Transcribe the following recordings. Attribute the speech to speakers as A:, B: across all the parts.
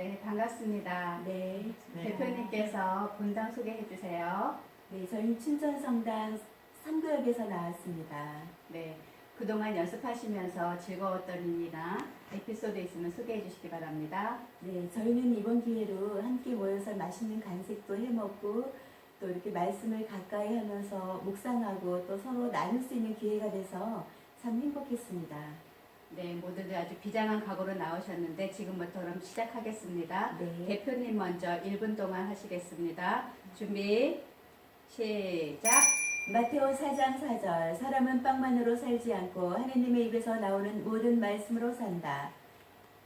A: 네, 반갑습니다.
B: 네.
A: 대표님께서 본당 소개해 주세요.
B: 네, 저희 춘천성당 3구역에서 나왔습니다.
A: 네, 그동안 연습하시면서 즐거웠던 일이나 에피소드 있으면 소개해 주시기 바랍니다.
B: 네, 저희는 이번 기회로 함께 모여서 맛있는 간식도 해 먹고 또 이렇게 말씀을 가까이 하면서 묵상하고 또 서로 나눌 수 있는 기회가 돼서 참 행복했습니다.
A: 네, 모두들 아주 비장한 각오로 나오셨는데 지금부터 그럼 시작하겠습니다.
B: 네.
A: 대표님 먼저 1분 동안 하시겠습니다. 준비, 시작!
B: 마테오 4장 4절 사람은 빵만으로 살지 않고 하느님의 입에서 나오는 모든 말씀으로 산다.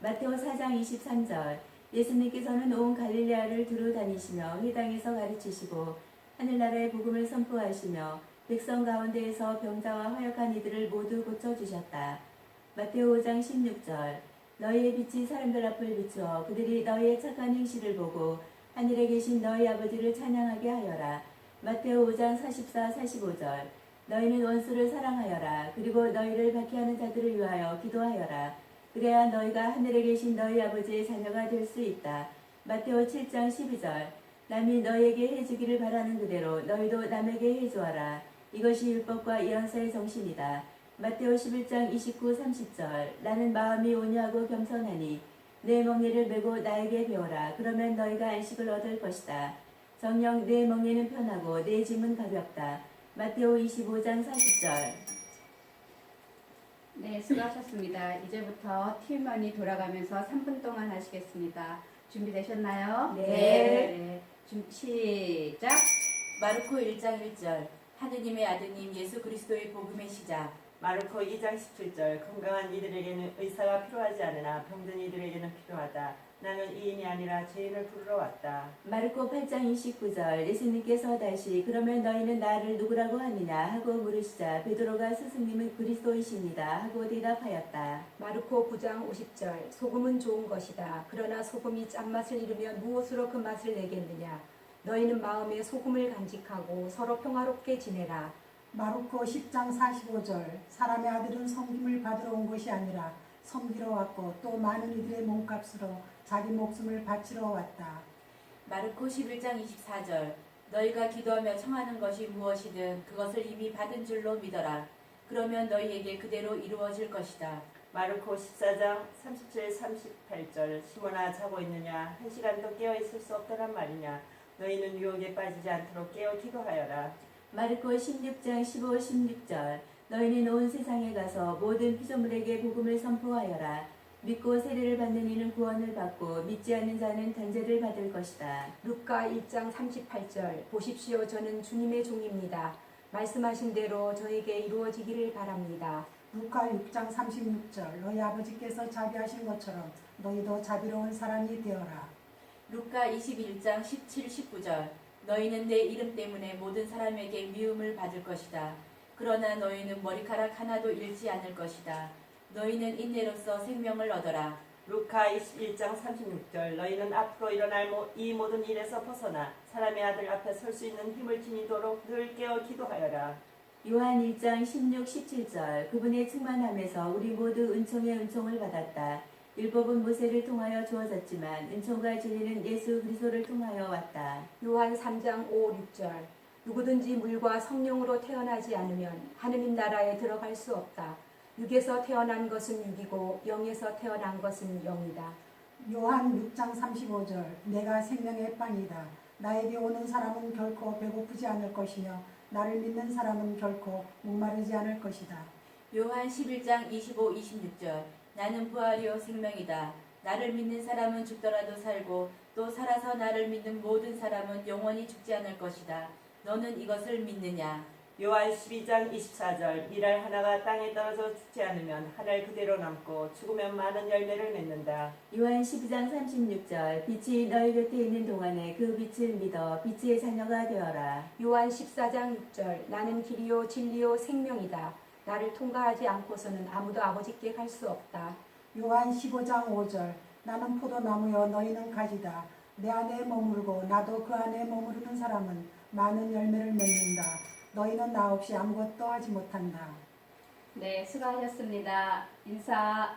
B: 마테오 4장 23절 예수님께서는 온 갈릴레아를 두루 다니시며 회당에서 가르치시고 하늘나라의 복음을 선포하시며 백성 가운데에서 병자와 허약한 이들을 모두 고쳐 주셨다. 마테오 5장 16절 너희의 빛이 사람들 앞을 비추어 그들이 너희의 착한 행실을 보고 하늘에 계신 너희 아버지를 찬양하게 하여라. 마테오 5장 44, 45절 너희는 원수를 사랑하여라. 그리고 너희를 박해하는 자들을 위하여 기도하여라. 그래야 너희가 하늘에 계신 너희 아버지의 자녀가 될 수 있다. 마테오 7장 12절 남이 너희에게 해주기를 바라는 그대로 너희도 남에게 해주어라. 이것이 율법과 예언서의 정신이다. 마테오 11장 29, 30절 나는 마음이 온유하고 겸손하니 내 멍에를 메고 나에게 배워라. 그러면 너희가 안식을 얻을 것이다. 정녕 내 멍에는 편하고 내 짐은 가볍다. 마테오 25장 40절
A: 네, 수고하셨습니다. 이제부터 팀원이 돌아가면서 3분 동안 하시겠습니다. 준비되셨나요?
B: 네.
A: 네. 준- 시작!
C: 마르코 1장 1절 하느님의 아드님 예수 그리스도의 복음의 시작
D: 마르코 2장 17절 건강한 이들에게는 의사가 필요하지 않으나 병든 이들에게는 필요하다. 나는 이인이 아니라 죄인을 부르러 왔다.
B: 마르코 8장 29절 예수님께서 다시 그러면 너희는 나를 누구라고 하느냐 하고 물으시자 베드로가 스승님은 그리스도이십니다 하고 대답하였다.
E: 마르코 9장 50절 소금은 좋은 것이다. 그러나 소금이 짠맛을 잃으면 무엇으로 그 맛을 내겠느냐. 너희는 마음에 소금을 간직하고 서로 평화롭게 지내라.
F: 마르코 10장 45절 사람의 아들은 섬김을 받으러 온 것이 아니라 섬기러 왔고 또 많은 이들의 몸값으로 자기 목숨을 바치러 왔다.
C: 마르코 11장 24절 너희가 기도하며 청하는 것이 무엇이든 그것을 이미 받은 줄로 믿어라 그러면 너희에게 그대로 이루어질 것이다
D: 마르코 14장 37, 38절 시몬아 자고 있느냐 한 시간도 깨어 있을 수 없다란 말이냐 너희는 유혹에 빠지지 않도록 깨어 기도하여라.
B: 마르코 16장 15, 16절 너희는 온 세상에 가서 모든 피조물에게 복음을 선포하여라. 믿고 세례를 받는 이는 구원을 받고 믿지 않는 자는 단죄를 받을 것이다.
E: 루카 1장 38절 보십시오 저는 주님의 종입니다. 말씀하신 대로 저에게 이루어지기를 바랍니다.
F: 루카 6장 36절 너희 아버지께서 자비하신 것처럼 너희도 자비로운 사람이 되어라.
C: 루카 21장 17, 19절 너희는 내 이름 때문에 모든 사람에게 미움을 받을 것이다 그러나 너희는 머리카락 하나도 잃지 않을 것이다 너희는 인내로서 생명을 얻어라
D: 루카 21장 36절 너희는 앞으로 일어날 모- 이 모든 일에서 벗어나 사람의 아들 앞에 설 수 있는 힘을 지니도록 늘 깨어 기도하여라.
B: 요한 1장 16, 17절 그분의 충만함에서 우리 모두 은총의 은총을 받았다. 율법은 모세를 통하여 주어졌지만 은총과 진리는 예수 그리스도를 통하여 왔다.
E: 요한 3장 5, 6절 누구든지 물과 성령으로 태어나지 않으면 하느님 나라에 들어갈 수 없다. 육에서 태어난 것은 육이고 영에서 태어난 것은 영이다.
F: 요한 6장 35절 내가 생명의 빵이다. 나에게 오는 사람은 결코 배고프지 않을 것이며 나를 믿는 사람은 결코 목마르지 않을 것이다.
C: 요한 11장 25, 26절 나는 부활이요 생명이다. 나를 믿는 사람은 죽더라도 살고 또 살아서 나를 믿는 모든 사람은 영원히 죽지 않을 것이다. 너는 이것을 믿느냐?
D: 요한 12장 24절 미랄 하나가 땅에 떨어져 죽지 않으면 하늘 그대로 남고 죽으면 많은 열매를 맺는다.
B: 요한 12장 36절 빛이 너희 곁에 있는 동안에 그 빛을 믿어 빛의 자녀가 되어라.
E: 요한 14장 6절 나는 길이요 진리요 생명이다. 나를 통과하지 않고서는 아무도 아버지께 갈 수 없다.
F: 요한 15장 5절 나는 포도나무여 너희는 가지다. 내 안에 머물고 나도 그 안에 머무르는 사람은 많은 열매를 맺는다. 너희는 나 없이 아무것도 하지 못한다.
A: 네, 수고하셨습니다. 인사.